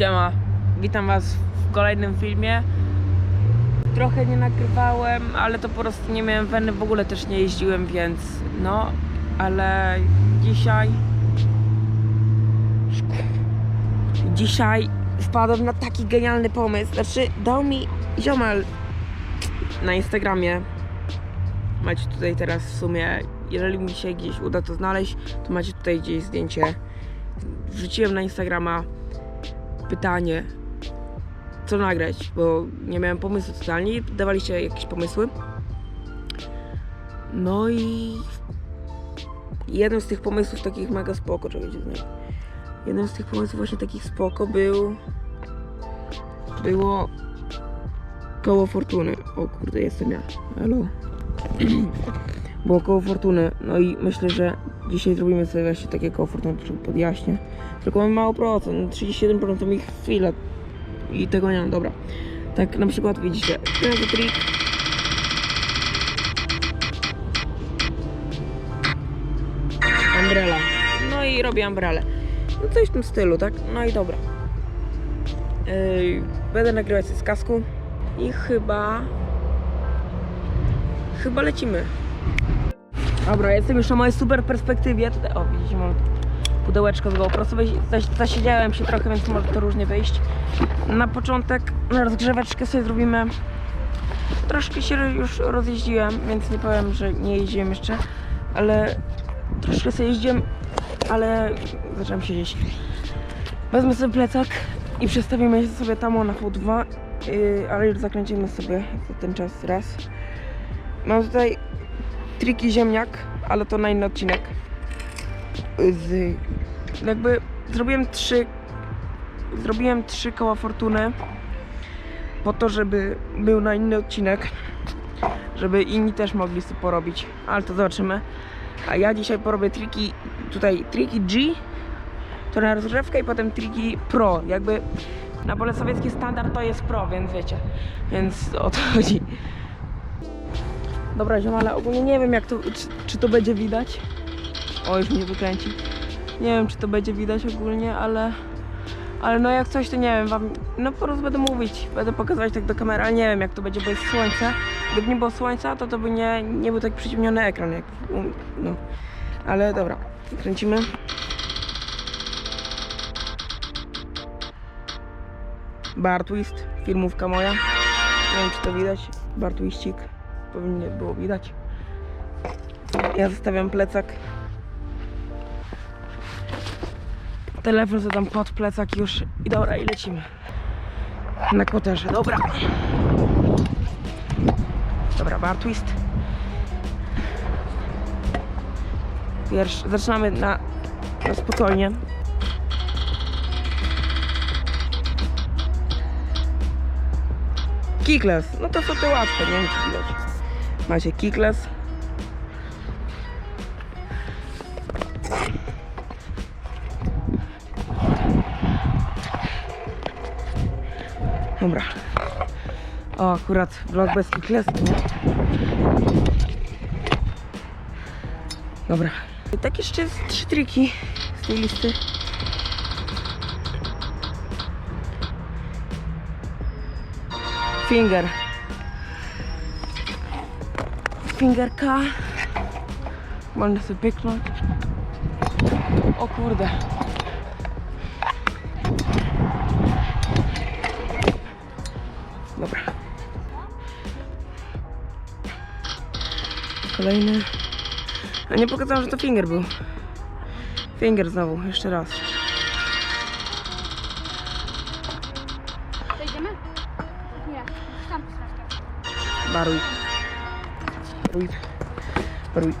Siema, witam was w kolejnym filmie. Trochę nie nagrywałem, ale to po prostu nie miałem weny, w ogóle też nie jeździłem, więc no, ale dzisiaj... Dzisiaj wpadłem na taki genialny pomysł, znaczy dał mi ziomal na Instagramie. Macie tutaj teraz w sumie, jeżeli mi się gdzieś uda to znaleźć, to macie tutaj gdzieś zdjęcie. Wrzuciłem na Instagrama pytanie, co nagrać, bo nie miałem pomysłu totalnie. Dawaliście jakieś pomysły. No i jeden z tych pomysłów takich mega spoko, czekajcie znajdę. Jeden z tych pomysłów właśnie takich spoko był było koło fortuny. O kurde, jestem ja. Hello. Było koło fortuny. No i myślę, że dzisiaj zrobimy sobie właśnie takie koło fortuny, troszkę podjaśnię. Tylko mamy mało procent, 37% to mi chwilę i tego nie mam, dobra. Tak na przykład widzicie, ten trik. Umbrella. No i robię umbrellę. No coś w tym stylu, tak? No i dobra. Yy, będę nagrywać z kasku i chyba... Chyba lecimy. Dobra, jestem już na mojej super perspektywie. Tutaj, o, widzicie, mam pudełeczko z GoPro. Sobie zas- zasiedziałem się trochę, więc może to różnie wyjść. Na początek, na rozgrzeweczkę sobie zrobimy. Troszkę się już rozjeździłem, więc nie powiem, że nie jeździłem jeszcze, ale troszkę sobie jeździłem, ale zacząłem siedzieć. Wezmę sobie plecak i przestawimy sobie tam na V2, yy, ale już zakręcimy sobie ten czas raz. Mam tutaj triki ziemniak, ale to na inny odcinek. Z, jakby zrobiłem trzy zrobiłem trzy koła fortuny po to, żeby był na inny odcinek, żeby inni też mogli sobie porobić, ale to zobaczymy. A ja dzisiaj porobię triki, tutaj triki G, to na rozgrzewkę i potem triki Pro, jakby na pole sowiecki standard to jest Pro, więc wiecie, więc o to chodzi. Dobra, ziom, ale ogólnie nie wiem jak to, czy, czy to będzie widać. O, już mnie wykręci. Nie wiem, czy to będzie widać ogólnie, ale... Ale no jak coś, to nie wiem, wam... No po prostu będę mówić, będę pokazywać tak do kamery, ale nie wiem jak to będzie, bo jest słońce. Gdyby nie było słońca, to to by nie, nie był tak przyciemniony ekran, jak... No. Ale dobra, kręcimy. Bar Twist, filmówka moja. Nie wiem, czy to widać. Bar Twistik. Powinnie było widać. Ja zostawiam plecak. Telefon zadam pod plecak już. I dobra, i lecimy. Na kwoterze, dobra. Dobra, bar twist. Pierwszy, zaczynamy na, na spokojnie. Kickless, no to są te łatwe, nie wiem czy widać. Macie kickless. Dobra. O, akurat vlog bez kicklessu, nie? Dobra. I tak jeszcze trzy triki z tej listy. Finger. Fingerka. Można sobie pyknąć. O kurde. Dobra. Kolejny. A nie pokazałam, że to finger był. Finger znowu, jeszcze raz. Przejdziemy? Nie, tam. Baruj. Baruj. Baruj.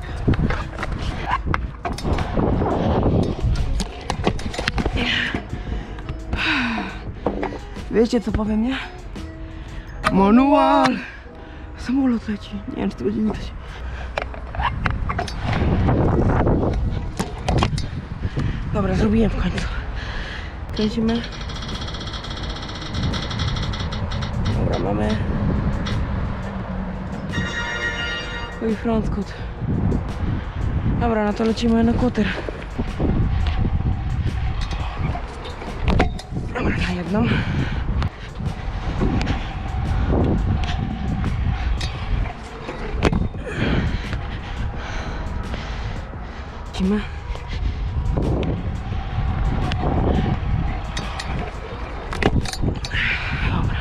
Wiecie co powiem, nie? Manual! Samolot leci. Nie wiem, czy to będzie widać. Dobra, zrobiłem w końcu. Kręcimy. Dobra, mamy i frontkut. Dobra, no to lecimy na kuter. Dobra, jedną. Lecimy. Dobra,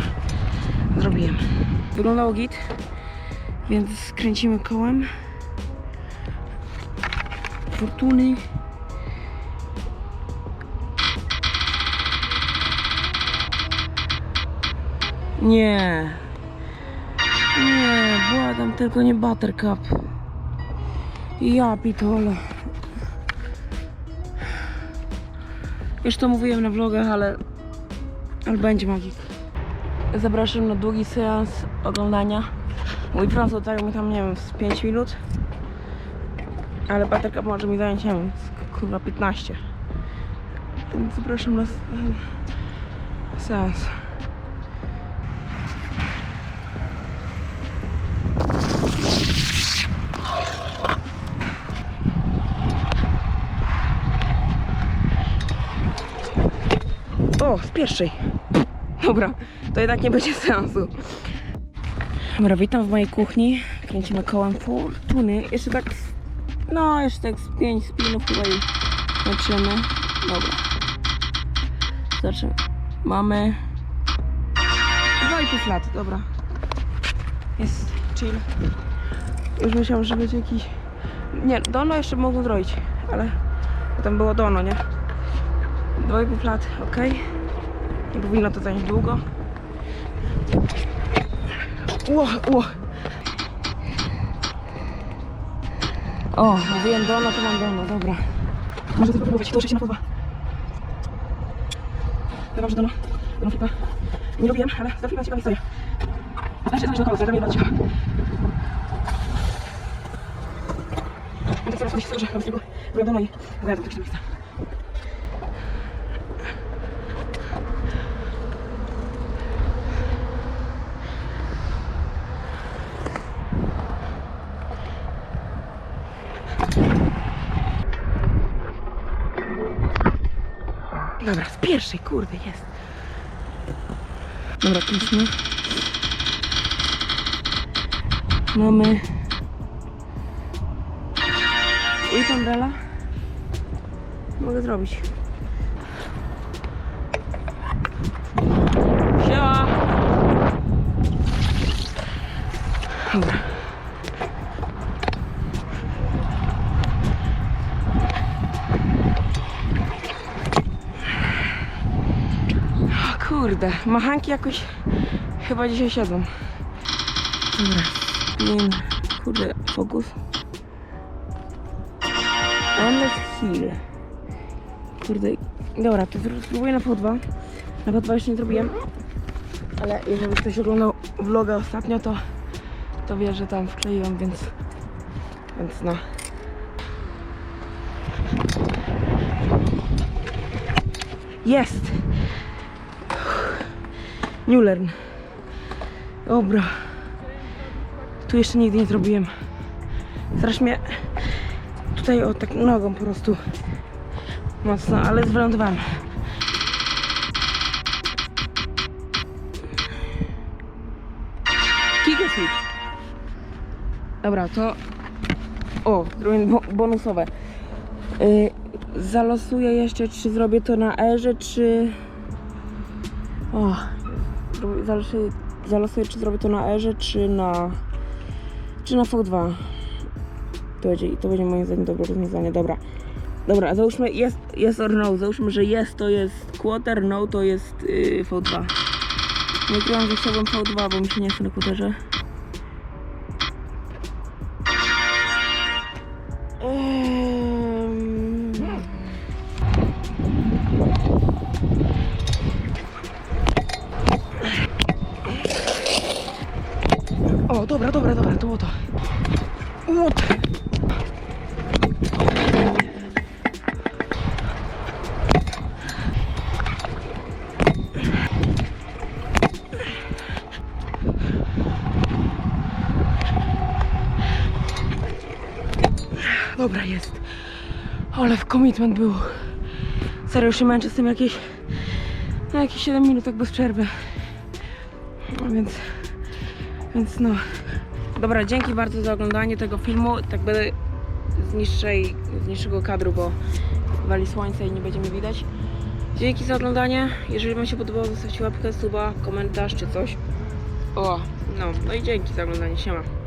zrobiłem. Wyglądało git, więc skręcimy kołem. Fortuny. Nie. Nie, błagam, tylko nie Buttercup. Ja pitole. Już to mówiłem na vlogach, ale, ale będzie magik. Zapraszam na długi seans oglądania. Mój plan zajął mi tam, nie wiem, z 5 minut. Ale Buttercup może mi zająć, nie wiem, kurwa 15. Więc zapraszam na seans. O, z pierwszej. Dobra, to jednak nie będzie seansu. Dobra, witam w mojej kuchni. Kręcimy kołem fortuny. Jeszcze tak, no jeszcze tak z 5 spinów tutaj zobaczymy. Dobra. Zobaczymy. Mamy 2,5 lat, dobra. Jest chill. Już myślałam, że będzie jakiś... Nie, dono jeszcze mogą zrobić, ale potem było dono, nie? 2,5 lat, ok. Nie powinno to zająć długo. Ło, ło. O, mówiłem dono, to mam dono, dobra. Może to próbować, to się na podoba. Ja mam, że dono, dono flipa. Nie lubiłem, ale za flipa ciekawa historia. Znaczy, coś na koło, zaraz mnie bardzo ciekawa. No to coraz chodzi z tego, że robię flipu, robię dono i zajadę do takiego miejsca. Dobra, z pierwszej, kurde, jest. Dobra, kręcimy. Mamy... Umbrella. Mogę zrobić. Siema! Dobra. O kurde, machanki jakoś chyba dzisiaj siedzą. Dobra, spin, kurde, fokus. Endless Hill. Kurde, dobra, to spróbuję na Po2. Na Po2 jeszcze nie zrobiłem. Ale jeżeli ktoś oglądał vloga ostatnio, to, to wie, że tam wkleiłem, więc, więc no. Jest! New learn. Dobra. Tu jeszcze nigdy nie zrobiłem. Strasz mnie tutaj o tak nogą po prostu mocno, ale zwylądowałem. Kick and sweep. Dobra, to... O, bonusowe. Yy, zalosuję jeszcze, czy zrobię to na erze, czy... O, zrobię- zalosuję, zalosuję, czy zrobię to na erze, czy na... Czy na V2. To będzie, to będzie moim zdaniem dobre rozwiązanie. Dobra. Dobra, załóżmy jest, jest or no. Załóżmy, że jest to jest quarter, no to jest yy, V2. Nie że chciałbym V2, bo mi się nie chce na quarterze. Dobra, jest. Ale w commitment był. Serio, już się męczę z tym jakieś... No jakieś 7 minut tak bez przerwy. No więc, więc no. Dobra, dzięki bardzo za oglądanie tego filmu. Tak będę z, niższej, z niższego kadru, bo wali słońce i nie będzie mnie widać. Dzięki za oglądanie. Jeżeli Wam się podobało, zostawcie łapkę, suba, komentarz czy coś. O, no, no i dzięki za oglądanie. Siema.